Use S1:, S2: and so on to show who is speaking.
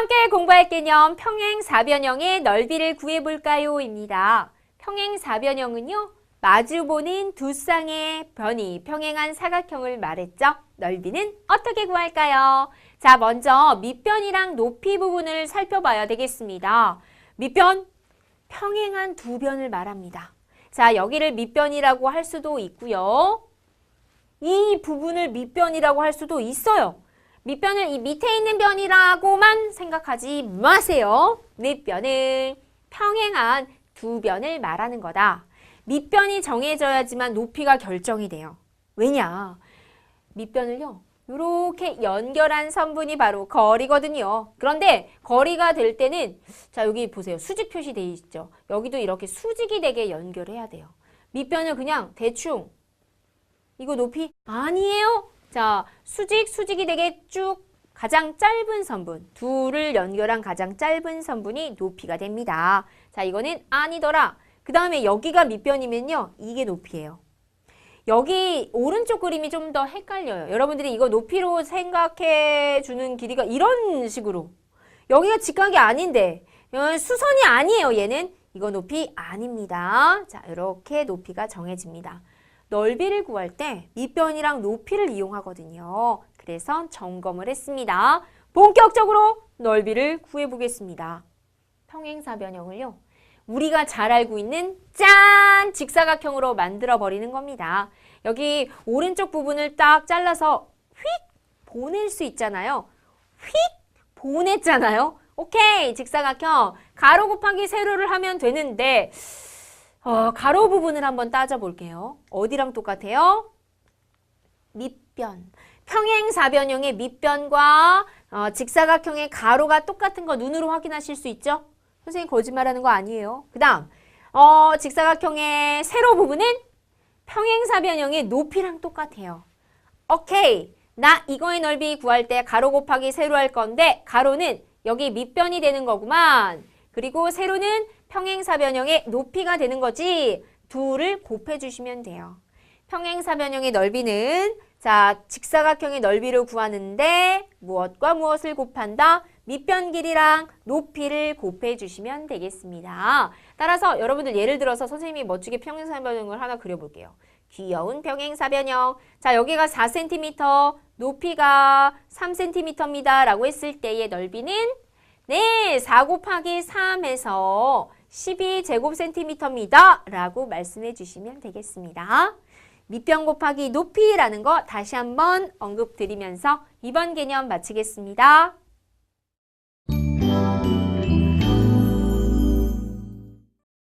S1: 함께 공부할 개념 평행사변형의 넓이를 구해볼까요? 입니다. 평행사변형은요. 마주보는 두 쌍의 변이 평행한 사각형을 말했죠. 넓이는 어떻게 구할까요? 자, 먼저 밑변이랑 높이 부분을 살펴봐야 되겠습니다. 밑변, 평행한 두 변을 말합니다. 자, 여기를 밑변이라고 할 수도 있고요. 이 부분을 밑변이라고 할 수도 있어요. 밑변을 이 밑에 있는 변이라고만 생각하지 마세요. 밑변은 평행한 두 변을 말하는 거다. 밑변이 정해져야지만 높이가 결정이 돼요. 왜냐? 밑변을요. 이렇게 연결한 선분이 바로 거리거든요. 그런데 거리가 될 때는 자 여기 보세요. 수직 표시돼 있죠. 여기도 이렇게 수직이 되게 연결해야 돼요. 밑변을 그냥 대충 이거 높이 아니에요. 자 수직 수직이 되게 쭉 가장 짧은 선분 둘을 연결한 가장 짧은 선분이 높이가 됩니다. 자 이거는 아니더라. 그 다음에 여기가 밑변이면요 이게 높이예요. 여기 오른쪽 그림이 좀 더 헷갈려요. 여러분들이 이거 높이로 생각해 주는 길이가 이런 식으로 여기가 직각이 아닌데 어, 수선이 아니에요. 얘는 이거 높이 아닙니다. 자 이렇게 높이가 정해집니다. 넓이를 구할 때 밑변이랑 높이를 이용하거든요. 그래서 점검을 했습니다. 본격적으로 넓이를 구해보겠습니다. 평행사 변형을요. 우리가 잘 알고 있는 짠! 직사각형으로 만들어 버리는 겁니다. 여기 오른쪽 부분을 딱 잘라서 휙 보낼 수 있잖아요. 휙 보냈잖아요. 오케이 직사각형 가로 곱하기 세로를 하면 되는데 어, 가로 부분을 한번 따져볼게요. 어디랑 똑같아요? 밑변. 평행사변형의 밑변과 어, 직사각형의 가로가 똑같은 거 눈으로 확인하실 수 있죠? 선생님 거짓말하는 거 아니에요. 그 다음 어, 직사각형의 세로 부분은 평행사변형의 높이랑 똑같아요. 오케이. 나 이거의 넓이 구할 때 가로 곱하기 세로 할 건데 가로는 여기 밑변이 되는 거구만. 그리고 세로는 평행사변형의 높이가 되는 거지. 둘을 곱해 주시면 돼요. 평행사변형의 넓이는 자 직사각형의 넓이를 구하는데 무엇과 무엇을 곱한다? 밑변 길이랑 높이를 곱해 주시면 되겠습니다. 따라서 여러분들 예를 들어서 선생님이 멋지게 평행사변형을 하나 그려볼게요. 귀여운 평행사변형. 자 여기가 4cm, 높이가 3cm입니다. 라고 했을 때의 넓이는 네, 4 곱하기 3에서 12제곱센티미터입니다. 라고 말씀해 주시면 되겠습니다. 밑변 곱하기 높이라는 거 다시 한번 언급드리면서 이번 개념 마치겠습니다.